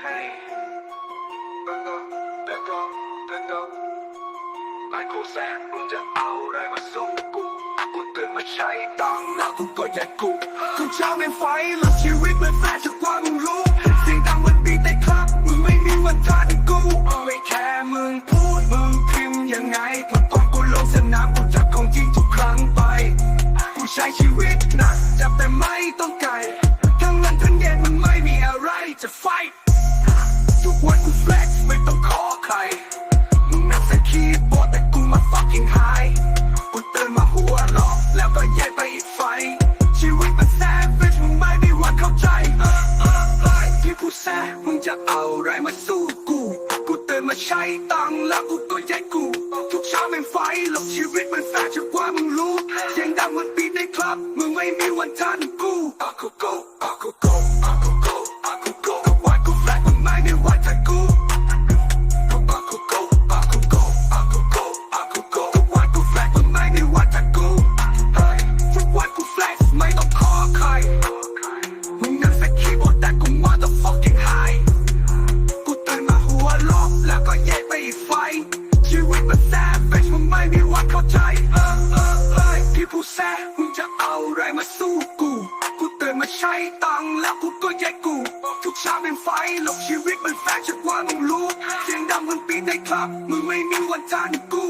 Hey, bang up, bang up, bang up หลายคู่แสนมึงจะเอาอะไรมาสู้กูกูตื่นมาใช้ตังค์แล้วกูก็ยัดกูทุกเช้าในไฟหลับชีวิตเหมือนแฟชั่นกว่ามึงรู้เสียงดังมันบีในคลับมึงไม่มีวันทันกูไม่แค่มึงพูดมึงพิมพ์ยังไงพอตอนกูลงสนามกูจัดของจริงทุกครั้งไป กูใช้ชีวิตหนักจับแต่ไม่ต้องกลทั้ เข้าใจเออเออเออที่ผู้แซ่มึงจะเอาอะไรมาสู้กู กูเตื่นมาใช้ตังค์แล้วกูก็แยกกู ทุกเช้าเป็นไฟหลบชีวิตมันแฟชั่นกว่ามึงรู้เสียงดังมันปีดในคลับ มึงไม่มีวันทัน ใช้ตังแล้วกูก็แยกกู ทุกเช้าเป็นไฟหลบชีวิตมันแฟชั่นกว่ามึงรู้เสียงดังมึงปีนในคลับมึงไม่มีวันทันกู